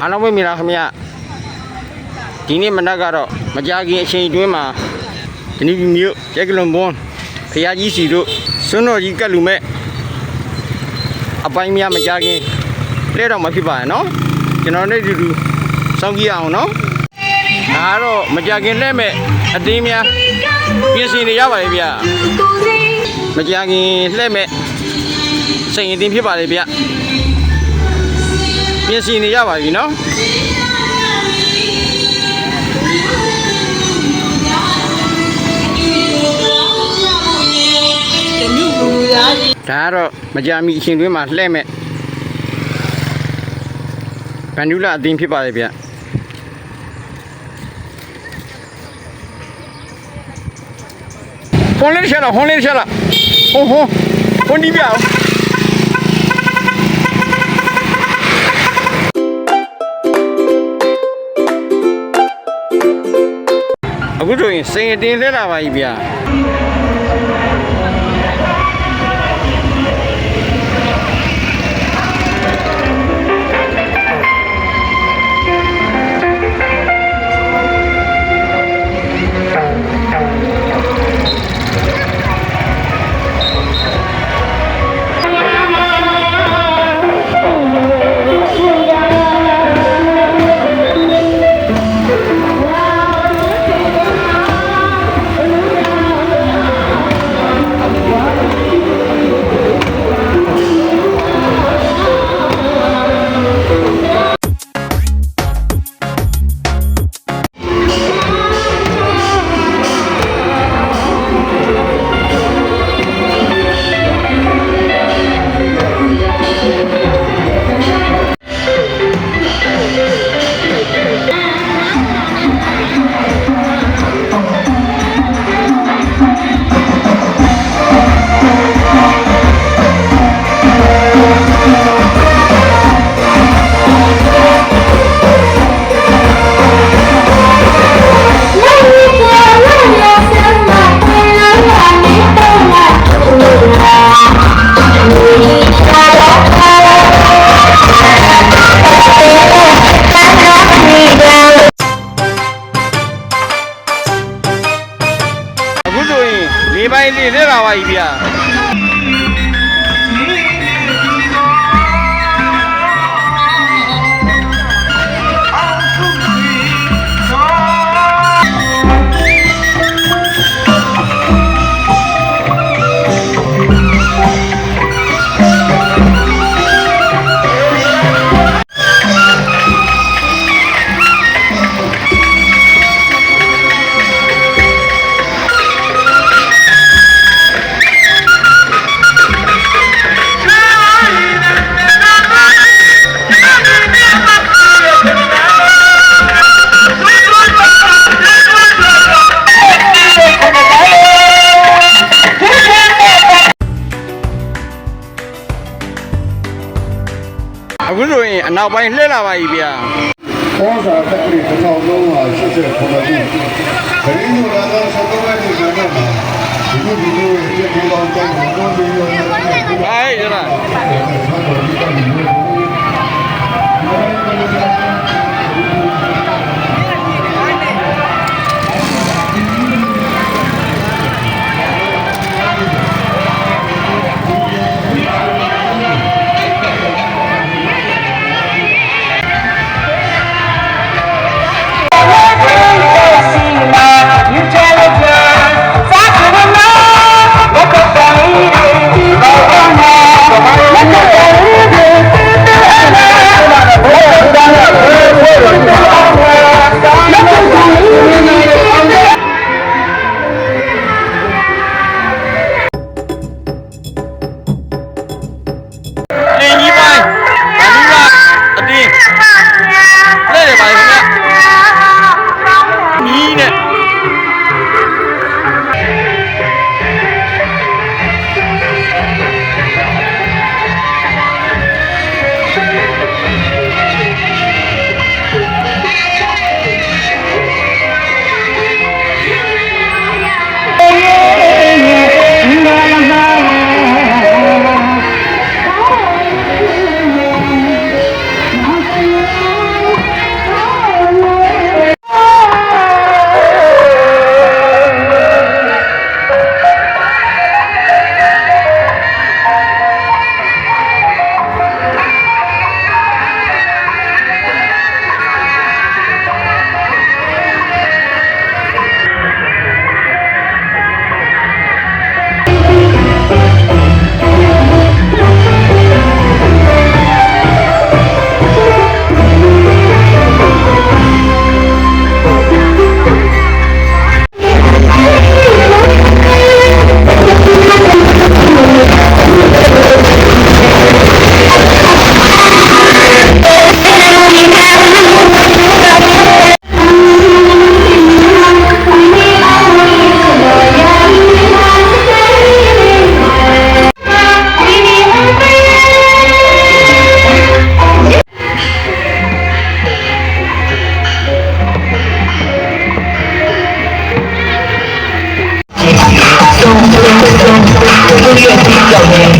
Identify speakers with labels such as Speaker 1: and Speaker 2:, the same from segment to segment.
Speaker 1: အားလုံးပဲမြင်လားခင်ဗျဒီနေ့မနက်ကတော့မကြခင်အချိန်အတွင်းမှာဒီနေ့မြို့ကျက်ကလွန်ဘွန်းဖရာကြီးစီတို့စွန်းတော်ကြီးကတ်လူမဲ့အပိုင်းများမကြခင်လဲတော့မဖြစ်ပါနဲ့နော်ကျွန်တော်နဲ့အတူတူစောင့်ကြည့်အောင်နော်ဒါကတော့မကြခင်လဲမဲ့အသေးများပြင်ဆင်နေရပါလေဗျမကြခင်လှဲ့မဲ့စိန်အတင်းဖြစ်ပါလေဗျ ပြင်ဆင်နေရပါပြီနော်ဒါကတော့မကြာမီအချိန်တွင်းမှာလှဲ့မဲ့ဗန်ဒူလာအသင်းဖြစ်ပါလေဗျဟွန်လေးတစ်ချက်လားဟွန်လေးတစ်ချက်လားဟွန်ဟွန်ဟွန်ဒီပြ အောင်အခုဆိုရင်စိန်အတင်းလဲလာပါပြီဗျာ ရင်လေးပို အခုဆိုရင်အနောက်ပိုင်းလှည့်လာပါပြီဗျာ
Speaker 2: ဘောစာတက္ကရီတစ်ထောင်လုံးဟာ89ခုခရီးလူလာတော့ဆက်တော့တဲ့နေရာမှာဒီလိုဒီလိုရဲ့ဒီကောင်တိုင်းကိုတော့ဒီလိုနဲ့
Speaker 1: ဟိုင်းရလား
Speaker 2: ဆက်တော့ဒီ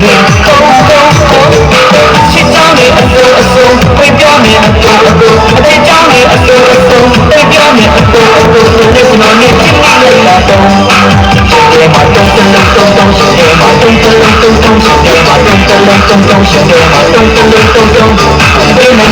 Speaker 3: ချစ်ကြောင်းနေအလိုအဆုံးဝေပြောနေအလိုအလိုအသေးကြောင်းနေအလိုအဆုံးဝေပြောနေအလိုအလိုလက်စနောနေချစ်နေလို့လာတော့ရှင်တယ်မတုံးတုံးတုံးတုံးရှင်တယ်မတုံးတုံးတုံးတုံးရှင်တယ်မတုံးတုံးတုံးတုံးရှင်တယ်မတုံးတုံးတုံးတုံးဘယ်နဲ့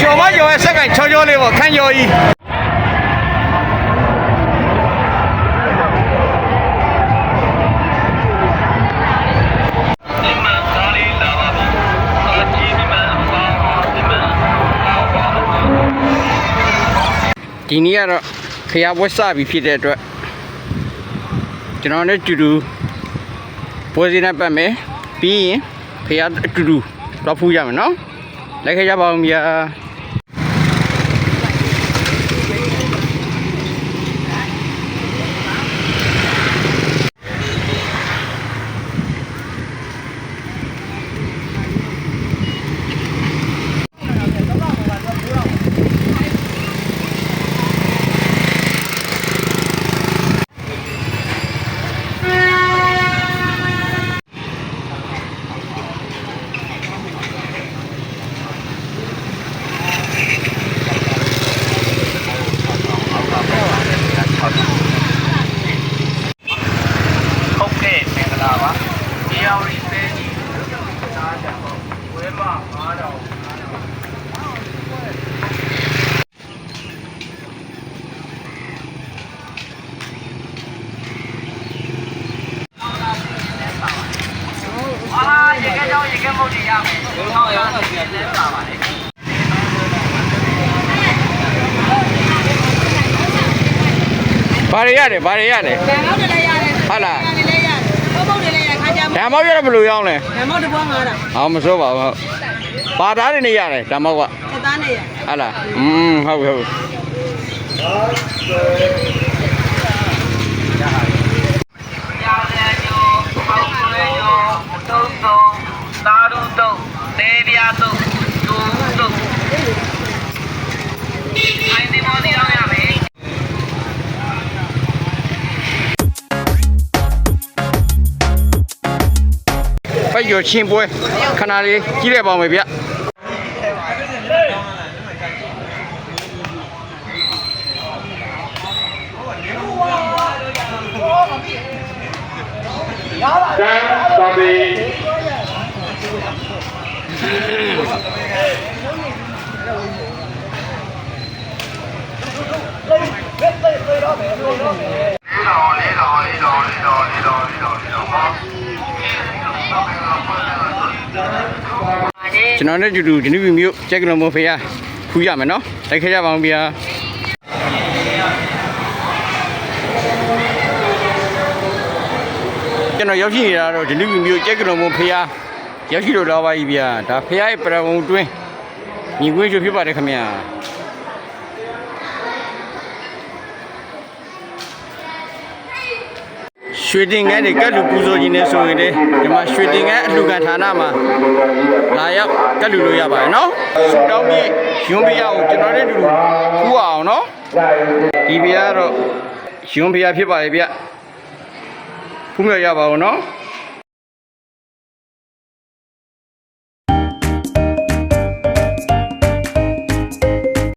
Speaker 1: ကျော် ဒီနေ့ကတော့ခရပွဲစပြီဖြစ်တဲ့အတွက်ကျွန်တော်နဲ့တူတူပွဲစီနဲ့ပတ်မယ်ပြီးရင်ခရအတူတူတော့ဖူးရမယ်နော်လိုက်ခဲ့ကြပါဦး ဗျာဘာတွေရတယ်ဘာတွေရတယ်
Speaker 4: ဓမ္မောက်တွေလည်းရတယ်
Speaker 1: ဟုတ်လား
Speaker 4: ဓာတ်တွေလည်းရတယ်ဘုတ်ဘုတ်တွေလည်းရခါကြမှာ
Speaker 1: ဓမ္မောက်ရတော့ဘယ်လိုရောင်းလဲ
Speaker 4: ဓမ္မောက်တစ်ပွား9000
Speaker 1: ဟောမစိုးပါဘူးဟုတ်ဘာသားတွေနေရတယ်ဓမ္မောက်က
Speaker 4: သက်သားနဲ့ရ
Speaker 1: ဟုတ်လားอืมဟုတ်ပြီဟုတ်ပြီ
Speaker 3: bây giờ chim bôi khăn nào đi chỉ để bảo mày biết Đang, tạm. မော်ဒီရောင်းရမယ်
Speaker 1: ပိုက်ကျော်ချင်းပွဲခဏလေးကြီးလိုက်ပါဦးမယ်ဗျကျွန်တော်နဲ့တူတူဒီနေ့မျိုးကျက်ကလုံးမဖေးရခူးရမယ်နော်လိုက်ခဲ့ကြပါဦးဗျာကျွန်တော်ရောက်ရှိနေတာတော့ဒီနေ့မျိုးကျက်ကလုံးမဖေးရရောက်ရှိလို့တော့ပါပြီဗျာဒါဖေးရရဲ့ပရဝုံတွင်းညီကွင်းချိုဖြစ်ပါတယ်ခင်ဗျာ ရွှေတင်ငန်းတွေကတ်လူပူဇော်ခြင်းနဲ့ဆိုရင်လေဒီမှာရွှေတင်ငန်းအလှူခံဌာနမှာလာရောက်ကတ်လူလို့ရပါတယ်နော်ဆူတောင်းပြီးရွံးပြရအောင်ကျွန်တော်တို့တူတူဖူးအောင်နော်ဒီပြကတော့ရွံးပြဖြစ်ပါရဲ့ဗျဖူးမြောက်ရပါအောင်နော်